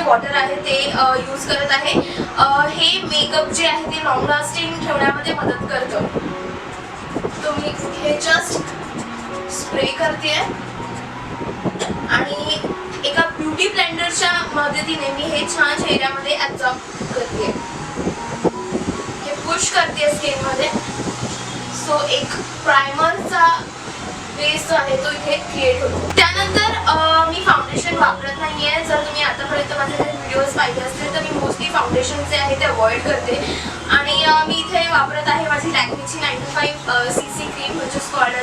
जे वॉटर आहे ते यूज करत आहे. हे मेकअप जे आहे ते लॉंग लास्टिंग ठेवण्यामध्ये मदत करतं. तुम्ही हे जस्ट स्प्रे करते. आणि एका ब्युटी ब्लेंडरच्या मदतीने मी हे छान चेहऱ्यामध्ये ॲब्झॉर्ब करते. हे पुश करते स्किनमध्ये सो एक प्रायमरचा बेस जो आहे तो इथे क्रिएट होतो. त्यानंतर मी फाउंडेशन वापरत नाही आहे जर तुम्ही आतापर्यंत माझे काही व्हिडिओज पाहिले असतील तर मी मोस्टली फाउंडेशन जे आहे ते अवॉइड करते. आणि मी इथे वापरत आहे माझी लॅक्मेची ninety five C C cream म्हणजे कॉल्ड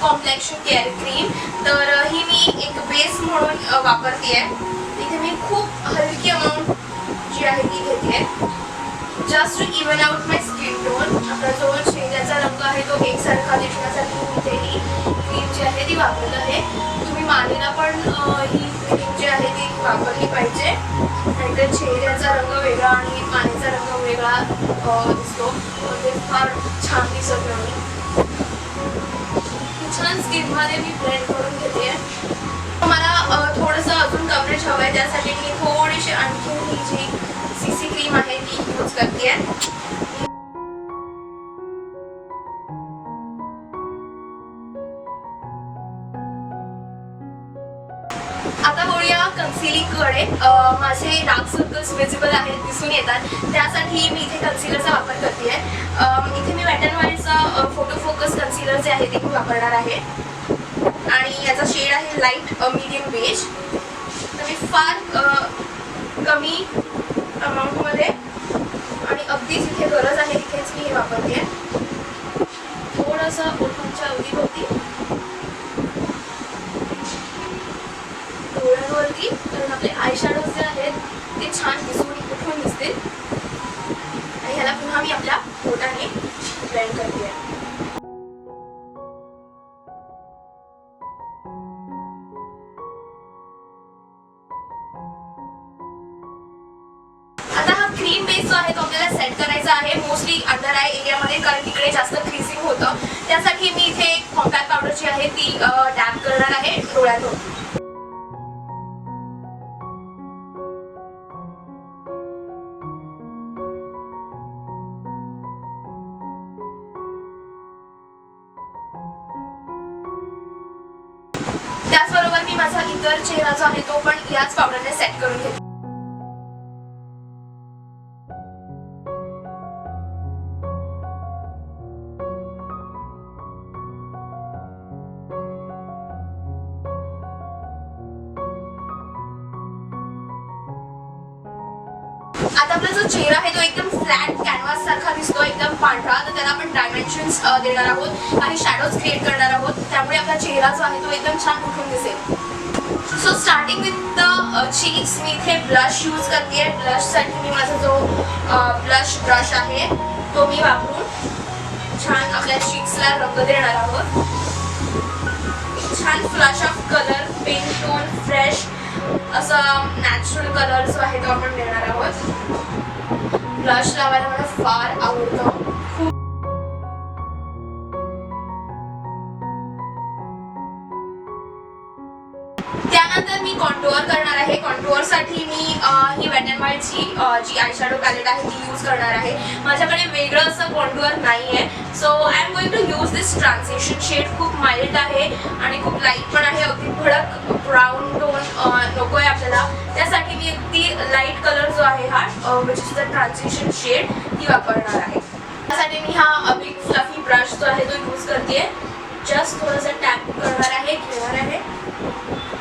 कॉम्प्लेक्शन केअर क्रीम तर ही मी एक बेस म्हणून वापरते आहे इथे मी खूप हलकी अमाऊंट जी आहे ती घेते जस्ट टू इवन आउट नाहीतर चेहऱ्याचा रंग वेगळा आणि पाण्याचा रंग वेगळा दिसतो. ते फार छान दिसत मी छान स्किनमध्ये मी ब्लेंड करून घेते मला थोडंसं अजून कव्हरेज हवं आहे त्यासाठी मी थोडीशी आणखी ही जी सी सी क्रीम आहे ती यूज करते आहे आहे. माझे डार्क सर्कल्स विजिबल आहेत दिसून येतात. त्यासाठी मी इथे कन्सिलरचा वापर करते आहे इथे मी वॅटन वाईलचा फोटो फोकस कन्सिलर जे आहे ते मी वापरणार आहे. आणि याचा शेड आहे लाइट मीडियम बेज तर मी फार कमी अमाऊंटमध्ये आणि अगदीच इथे गरज आहे तिथेच मी हे वापरते थोडंसं ओठांच्या अवधीभोवती डोळ्यांवरती कारण आपले आय जे आहेत ते छान दिसून उठून दिसतील. आणि ह्याला पुन्हा मी आपल्या बोटाने ब्लेंड करते. आता हा क्रीम बेस जो आहे तो आपल्याला सेट करायचा आहे मोस्टली अंडर आय एरियामध्ये कारण तिकडे जास्त क्रिसिंग होतं. त्यासाठी मी इथे कॉम्पॅक्ट पावडर जी आहे ती डॅप करणार आहे डोळ्यातून. तो पण याच पावडरने सेट करून घेते. आता आपला जो चेहरा आहे तो एकदम फ्लॅट कॅनव्हास सारखा दिसतो एकदम पांढरा. तर त्याला आपण डायमेन्शन्स देणार आहोत. काही शॅडोज क्रिएट करणार आहोत. त्यामुळे आपला चेहरा जो आहे तो एकदम छान उठून दिसेल. So starting with the cheeks मी इथे ब्लश यूज करते आहे ब्लशसाठी मी माझा जो uh, ब्लश ब्रश आहे तो मी वापरून छान आपल्या चीक्सला रंग देणार आहोत. छान flush of colour pen tone fresh असा नॅचरल कलर जो आहे तो आपण देणार आहोत. ब्लश लावायला मला फार आवडतं. अं, ही जी आय शॅडो पॅलेट आहे ती यूज करणार आहे. माझ्याकडे वेगळं असं कॉन्टुअर नाही आहे so I am going to use this transition shade खूप माइल्ड आहे आणि खूप लाइट पण आहे. अगदी भडक ब्राऊन टोन नको आहे आपल्याला. त्यासाठी मी अगदी लाइट कलर जो आहे हा म्हणजे सुद्धा ट्रान्झेशन शेड ती वापरणार आहे. त्यासाठी मी हा बिग फ्लफी ब्रश जो आहे तो यूज करते जस्ट थोडंसं टॅप करणार आहे घेणार आहे.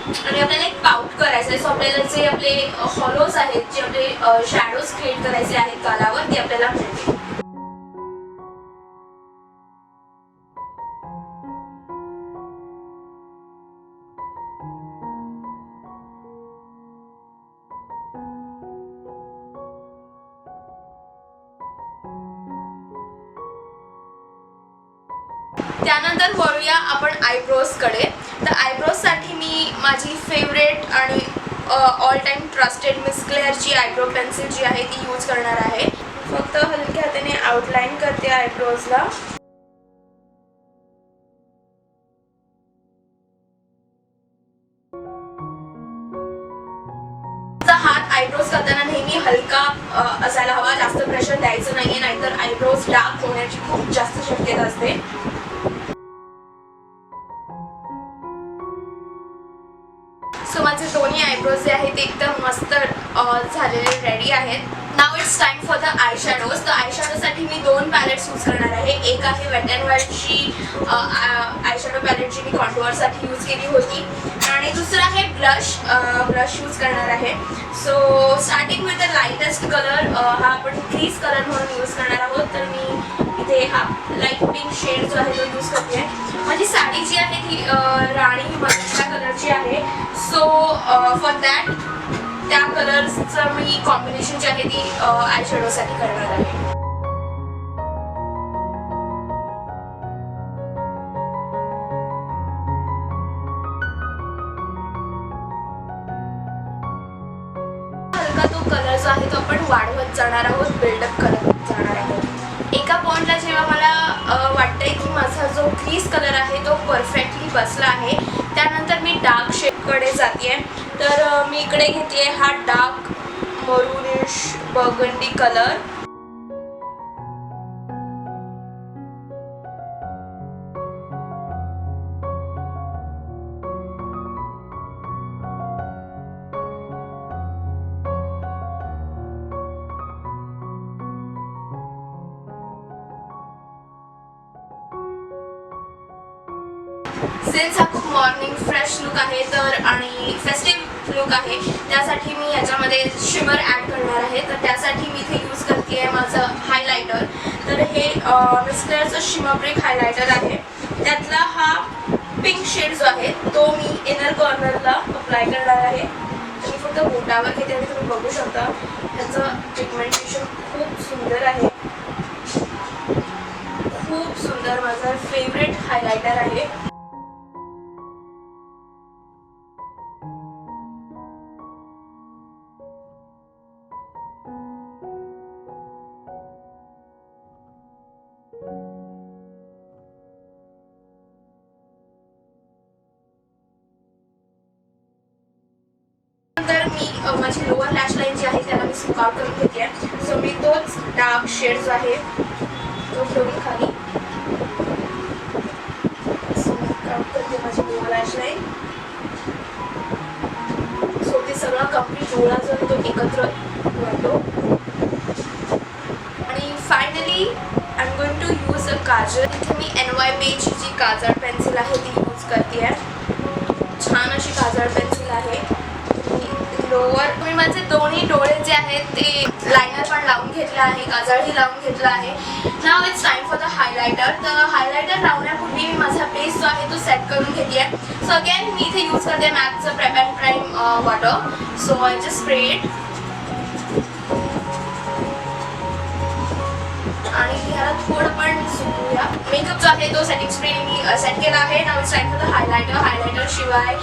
आणि आपल्याला एक पाऊट करायचं आहे सो आपल्याला जे आपले हॉलोज आहेत जे आपले शॅडोज क्रिएट करायचे आहेत गालावर ते आपल्याला माझी फेवरेट आणि ऑल टाईम ट्रस्टेड मिस क्लेअरची आयब्रो पेन्सिल जी आहे ती यूज करणार आहे. फक्त हलक्या हाताने आउटलाईन करते आयब्रोजला हात आयब्रोज करताना नेहमी हलका असायला हवा. जास्त प्रेशर द्यायचं नाहीये नाहीतर माझे दोन्ही आयब्रोज जे आहेत ते एकदम मस्त झालेले रेडी आहेत. नाव it's time for the eye shadows तर आय शॅडोसाठी मी दोन पॅलेट्स यूज करणार आहे. एक आहे वेट अँड व्हाईटची आय शॅडो पॅलेट जी मी कॉन्टोअरसाठी यूज केली होती. आणि दुसरं आहे ब्लश ब्लश यूज करणार आहे. So starting with the lightest colour हा आपण क्रीज कलर म्हणून यूज करणार आहोत. तर मी इथे हा लाइट पिंक शेड जो आहे तो यूज करते माझी म्हणजे साडी जी आहे ती राणी मधल्या कलरची आहे. सो फॉर दॅट त्या कलर्सचं मी कॉम्बिनेशन जी आहे ती आय करणार आहे. हलका तो कलर जो आहे तो आपण वाढवत जाणार आहोत बिल्डअप करत एका पॉइंटला जेव्हा मला वाटतं वाटतंय की माझा जो क्रीज कलर आहे तो परफेक्टली बसला आहे त्यानंतर मी डार्क शेडकडे जाते तर मी इकडे घेते हा dark maroonish burgundy colour since हा खूप मॉर्निंग फ्रेश लुक आहे तर आणि फेस्टिव्ह लुक आहे त्यासाठी मी याच्यामध्ये शिमर ॲड करणार आहे. तर त्यासाठी मी इथे यूज करते आहे माझं हायलायटर तर हे मिस्टरचं शिमर ब्रेक हायलायटर आहे. त्यातला हा पिंक शेड जो आहे तो मी इनर कॉर्नरला अप्लाय करणार आहे. मी फक्त बोटावर घेते आणि तुम्ही बघू शकता त्याचं पिगमेंटेशन खूप सुंदर आहे. खूप सुंदर माझा फेवरेट हायलायटर आहे. माझी लोअर लॅश लाईन जी आहे त्याला मी सुकाव करून घेते. आहे सो मी तोच डार्क शेड जो आहे तो ठेवून खाली. सुकाव करते माझी लोअर लॅश लाईन सो ते सगळा कंप्लीट डोळा जो आहे तो एकत्र करतो आणि finally I am going to use a kajal इथे मी एन वाय पेची जी काजळ पेन्सिल आहे ती यूज करते आहे छान अशी काजळ पेन्सिल आहे. लोअर मी माझे दोन्ही डोळे जे आहेत ते लायनर पण लावून घेतले आहे काजळही लावून घेतला आहे. Now it's time for the highlighter तर हायलायटर लावण्यापूर्वी मी माझा बेस जो आहे तो सेट करून घेते आहे सो अगेन मी इथे यूज करते मॅकचं prep and prime water so I just spread आणि ह्याला थोडं पण सुकूया मेकअप जो आहे तो सेटिंग स्प्रे मी सेट केला आहे. नाव it's for the highlighter highlighter शिवाय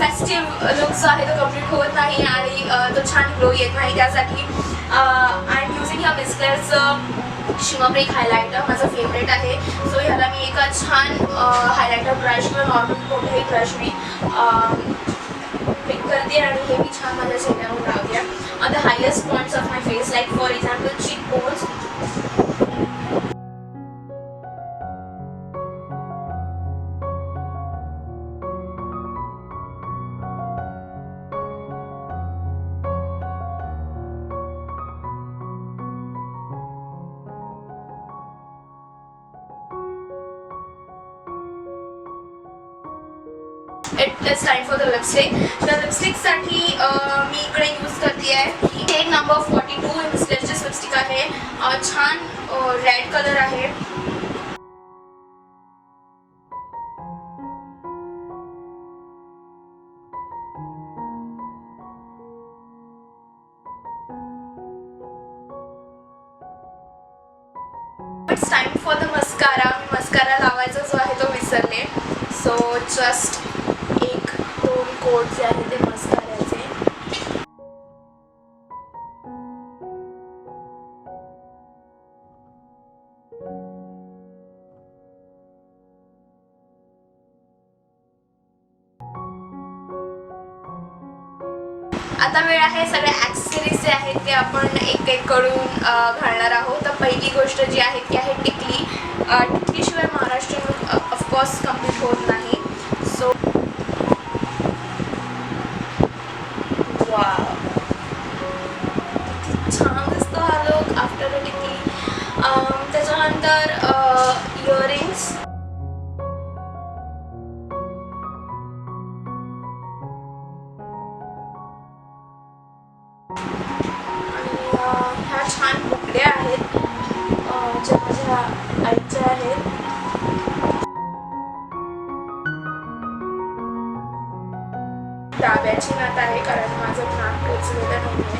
फेस्टिव्ह लुक जो आहे तो कंप्लीट होत नाही आणि तो छान ग्लो येत नाही त्यासाठी. आय एम युझिंग ह्या मिस्कलरचं शिमब्रेक हायलायटर माझं फेवरेट आहे. सो ह्याला मी एका छान हायलायटर ब्रश किंवा नॉर्मल कोणत्याही ब्रश मी पिक करते आणि हे मी छान माझ्या चेहऱ्यावर लावते. On the highest points of my face like for example cheek bones it is time for the lipstick तर लिपस्टिकसाठी मी इकडे यूज करते आहे टेक नंबर फॉर्टी टू मिस्लेचची लिपस्टिक आहे. छान रेड कलर आहे. It's time for the mascara me mascara लावायचा जो आहे तो विसरले. सो जस्ट कोट जे आहे ते मस्काराचे आता वेळ आहे सगळ्या ॲक्सेसरीज जे आहेत ते आपण एक एक करून घालणार आहोत. तर पहिली गोष्ट जी आहे ती आहे टिकली. टिकलीशिवाय महाराष्ट्र ऑफकोर्स कंप्लीट होत नाही. डाब्याची नात आहे कारण माझं नाक पोचलेलं नाही आहे